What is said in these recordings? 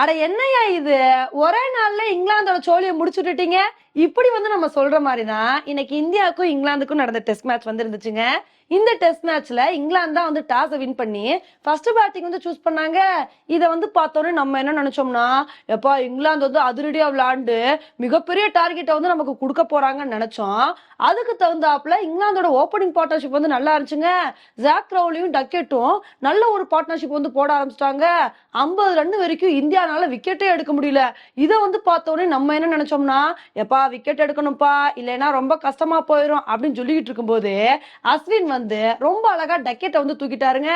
அட என்னய்யா இது? ஒரே நாள்ல இங்கிலாந்தோட சோழியை முடிச்சுட்டுட்டீங்க. இப்படி வந்து நம்ம சொல்ற மாதிரி தான் இன்னைக்கு இந்தியாவுக்கும் இங்கிலாந்துக்கும் நடந்த டெஸ்ட் மேட்ச் வந்து இருந்துச்சுங்க இந்த டெஸ்ட் மேட்ச்ல இங்கிலாந்து தான் வந்து டாஸை வின் பண்ணி ஃபர்ஸ்ட் பேட்டிங் வந்து சூஸ் பண்ணாங்க. இதை வந்து பார்த்தோன்னே நம்ம என்ன நினைச்சோம்னா எப்பா இங்கிலாந்து வந்து அதிரடியா விளாண்டு மிகப்பெரிய டார்கெட்டை வந்து நமக்கு கொடுக்க போறாங்கன்னு நினைச்சோம். அதுக்கு தகுந்தாப்புல இங்கிலாந்தோட ஓப்பனிங் பார்ட்னர்ஷிப் வந்து நல்லா இருந்துச்சுங்க. ஜாக் ரவுலியும் டக்கெட்டும் நல்ல ஒரு பார்ட்னர்ஷிப் வந்து போட ஆரம்பிச்சிட்டாங்க. ஐம்பது ரன் வரைக்கும் இந்தியானால விக்கெட்டே எடுக்க முடியல. இதை வந்து பார்த்தோன்னே நம்ம என்ன நினைச்சோம்னா எப்பா விக்கெட் எடுக்கணும்ப்பா இல்லைன்னா ரொம்ப கஷ்டமா போயிடும் அப்படின்னு சொல்லிக்கிட்டு இருக்கும்போது அஸ்வின் வந்து ரொம்ப அழகா டக்கெட்டை வந்து தூக்கிட்டாருங்க.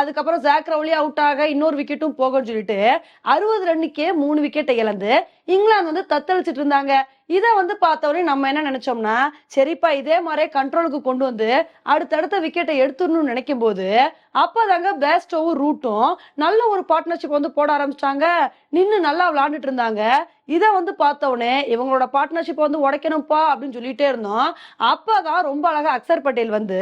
அதுக்கப்புறம் ஜாக் ரவுலி அவுட் ஆக இன்னொரு விக்கெட்டும் போகும்னு சொல்லிட்டு அறுபது ரன்னுக்கே மூணு விக்கெட்டை இழந்து இங்கிலாந்து வந்து தத்தளிச்சிட்டு இருந்தாங்க. இதை வந்து பார்த்தவொடனே நம்ம என்ன நினைச்சோம்னா சரிப்பா இதே மாதிரியே கண்ட்ரோலுக்கு கொண்டு வந்து அடுத்தடுத்த விக்கெட்டை எடுத்துடணும்னு நினைக்கும் போது அப்பதாங்க பேஸ்டோவும் ரூட்டும் நல்ல ஒரு பார்ட்னர்ஷிப் வந்து போட ஆரம்பிச்சிட்டாங்க. நின்று நல்லா விளாண்டுட்டு இருந்தாங்க. இதை வந்து பார்த்தவொடனே இவங்களோட பார்ட்னர்ஷிப் வந்து உடைக்கணும்ப்பா அப்படின்னு சொல்லிட்டே இருந்தோம். அப்பதான் ரொம்ப அழகா அக்சர் பட்டேல் வந்து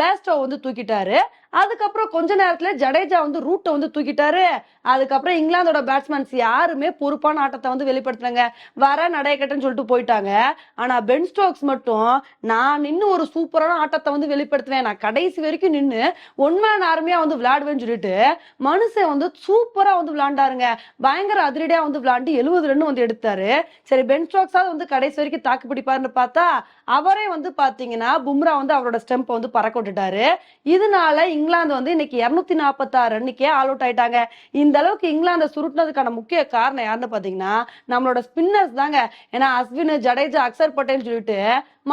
பேஸ்டோ வந்து தூக்கிட்டாரு. அதுக்கப்புறம் கொஞ்ச நேரத்துல ஜடேஜா வந்து ரூட்டை வந்து தூக்கிட்டாரு. அதுக்கப்புறம் இங்கிலாந்தோட பேட்ஸ்மேன்ஸ் யாருமே பொறுப்பான ஆட்டத்தை வந்து வெளிப்படுத்துனாங்க வர நடையக்கட்டுன்னு சொல்லிட்டு போயிட்டாங்க. ஆனா பென் ஸ்டோக்ஸ் மட்டும் நான் நின்று ஒரு சூப்பரான ஆட்டத்தை வந்து வெளிப்படுத்துவேன். நான் கடைசி வரைக்கும் நின்று ஒன்மேன் அருமையா வந்து விளையாடுவேன்னு சொல்லிட்டு மனுஷன் வந்து சூப்பரா வந்து விளையாண்டாருங்க. பயங்கர அதிரடியா வந்து விளையாண்டு எழுபது ரன் வந்து எடுத்தாரு. சரி பென் ஸ்டோக்ஸாவது வந்து கடைசி வரைக்கும் தாக்கு பிடிப்பாருன்னு பார்த்தா அவரே வந்து பாத்தீங்கன்னா பும்ரா வந்து அவரோட ஸ்டெம்பை வந்து பறக்க விட்டுட்டாரு. இதனால இங்கிலாந்து வந்து இன்னைக்கு இருநூத்தி நாற்பத்தாறு ரன்னுக்கே ஆல் அவுட் ஆயிட்டாங்க. இந்த அளவுக்கு இங்கிலாந்தை சுருட்டினதுக்கான முக்கிய காரணம் யாருன்னு பாத்தீங்கன்னா நம்மளோட ஸ்பின்னர்ஸ் தாங்க. ஏன்னா அஸ்வின் ஜடேஜா அக்சர் பட்டேல் சொல்லிட்டு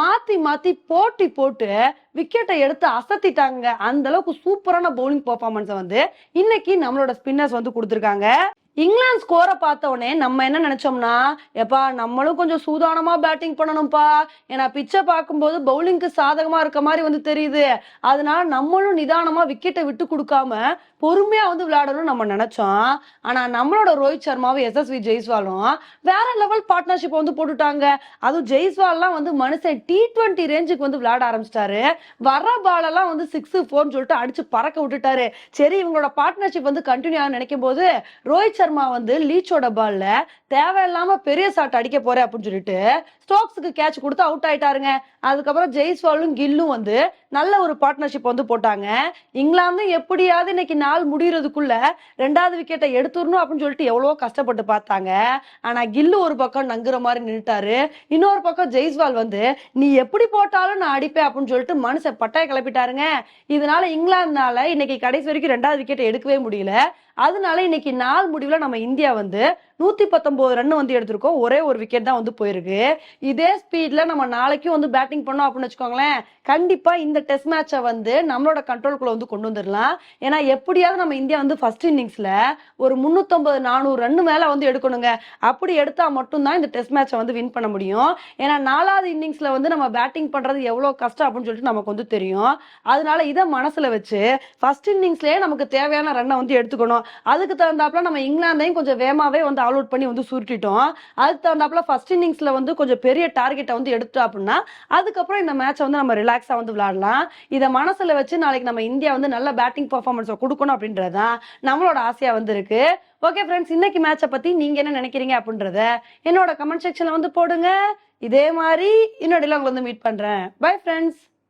மாத்தி மாத்தி போட்டி போட்டு விக்கெட்டை எடுத்து அசத்திட்டாங்க. அந்த அளவுக்கு சூப்பரான பவுலிங் பெர்ஃபார்மன்ஸை வந்து இன்னைக்கு நம்மளோட ஸ்பின்னர்ஸ் வந்து கொடுத்துருக்காங்க. இங்கிலாந்து ஸ்கோரை பார்த்த உடனே நம்ம என்ன நினைச்சோம்னா எப்பா நம்மளும் கொஞ்சம் சூதானமா பேட்டிங் பண்ணணும்ப்பா. ஏன்னா பிச்சை பார்க்கும்போது பவுலிங்க்கு சாதகமா இருக்க மாதிரி வந்து தெரியுது. அதனால நம்மளும் நிதானமா விக்கெட்டை விட்டு கொடுக்காம பொறுமையா வந்து விளையாடணும்னு நம்ம நினைச்சோம். ஆனா நம்மளோட ரோஹித் சர்மாவும் எஸ்எஸ்வி ஜெய்ஸ்வாலும் வேற லெவல் பார்ட்னர்ஷிப் வந்து போட்டுட்டாங்க. அதுவும் ஜெய்ஸ்வால்லாம் வந்து மனுஷன் டி டுவெண்ட்டி ரேஞ்சுக்கு வந்து விளையாட ஆரம்பிச்சிட்டாரு. வர பாலெல்லாம் வந்து சிக்ஸ் ஃபோர்னு சொல்லிட்டு அடிச்சு பறக்க விட்டுட்டாரு. சரி இவங்களோட பார்ட்னர்ஷிப் வந்து கண்டினியூ ஆகும் நினைக்கும் போது ரோஹித் சர்மா வந்து லீச்சோட பால்ல தேவையில்லாம பெரிய ஷாட் அடிக்க போறேன் அப்படின்னு சொல்லிட்டு ஸ்டோக்ஸுக்கு கேட்ச் கொடுத்து அவுட் ஆயிட்டாருங்க. அதுக்கப்புறம் ஜெய்ஸ்வாலும் கில்லும் வந்து நல்ல ஒரு பார்ட்னர்ஷிப் வந்து போட்டாங்க. இங்கிலாந்தும் எப்படியாவது இன்னைக்கு நாள் முடிகிறதுக்குள்ள ரெண்டாவது விக்கெட்டை எடுத்துடணும் அப்படின்னு சொல்லிட்டு எவ்வளவோ கஷ்டப்பட்டு பார்த்தாங்க. ஆனா கில்லு ஒரு பக்கம் நங்குற மாதிரி நின்றுட்டாரு இன்னொரு பக்கம் ஜெய்ஸ்வால் வந்து நீ எப்படி போட்டாலும் நான் அடிப்பேன் அப்படின்னு சொல்லிட்டு மனுஷன் பட்டாய கிளப்பிட்டாருங்க. இதனால இங்கிலாந்துனால இன்னைக்கு கடைசி வரைக்கும் ரெண்டாவது விக்கெட்டை எடுக்கவே முடியல. அதனால இன்னைக்கு நாள் முடிவில் நம்ம இந்தியா வந்து நூத்தி பத்தொன்பது ரன் வந்து எடுத்திருக்கோம். ஒரே ஒரு விக்கெட் தான் வந்து போயிருக்கு. இதே ஸ்பீட்ல நம்ம நாளைக்கும் வந்து பேட்டிங் பண்ணோம் அப்படின்னு வச்சுக்கோங்களேன். கண்டிப்பா இந்த டெஸ்ட் மேட்சை வந்து நம்மளோட கண்ட்ரோல்குள்ள வந்து கொண்டு வந்துடலாம் ஏன்னா எப்படியாவது நம்ம இந்தியா வந்து ஃபர்ஸ்ட் இன்னிங்ஸ்ல ஒரு முந்நூற்றம்பது நானூறு ரன் மேல வந்து எடுக்கணுங்க. அப்படி எடுத்தா மட்டும்தான் இந்த டெஸ்ட் மேட்சை வந்து வின் பண்ண முடியும். ஏன்னா நாலாவது இன்னிங்ஸ்ல வந்து நம்ம பேட்டிங் பண்றது எவ்வளவு கஷ்டம் அப்படின்னு சொல்லிட்டு நமக்கு வந்து தெரியும். அதனால இதை மனசுல வச்சு ஃபர்ஸ்ட் இன்னிங்ஸ்லயே நமக்கு தேவையான ரன்னை வந்து எடுத்துக்கணும். அதுக்கு தகுந்தாப்புல நம்ம இங்கிலாந்தையும் கொஞ்சம் வேகமாவே வந்து ஆல் அவுட் பண்ணி வந்து சுருட்டிட்டோம். அதுக்கு தகுந்தாப்புல ஃபர்ஸ்ட் இன்னிங்ஸ்ல வந்து கொஞ்சம் பெரிய டார்கெட்டை வந்து எடுத்துட்டோம் அப்படின்னா அதுக்கப்புறம் இந்த மேட்சை வந்து நம்ம ரிலாக்ஸா வந்து விளையாடலாம். இதை மனசுல வச்சு நாளைக்கு நம்ம இந்தியா வந்து நல்ல பேட்டிங் பர்ஃபார்மன்ஸை கொடுக்கணும் அப்படின்றதுதான் நம்மளோட ஆசையா வந்து இருக்கு. ஓகே ஃப்ரெண்ட்ஸ் இன்னைக்கு மேட்சை பத்தி நீங்க என்ன நினைக்கிறீங்க அப்படின்றத என்னோட கமெண்ட் செக்ஷன்ல வந்து போடுங்க. இதே மாதிரி இன்னொடையில உங்களை வந்து மீட் பண்றேன். Bye friends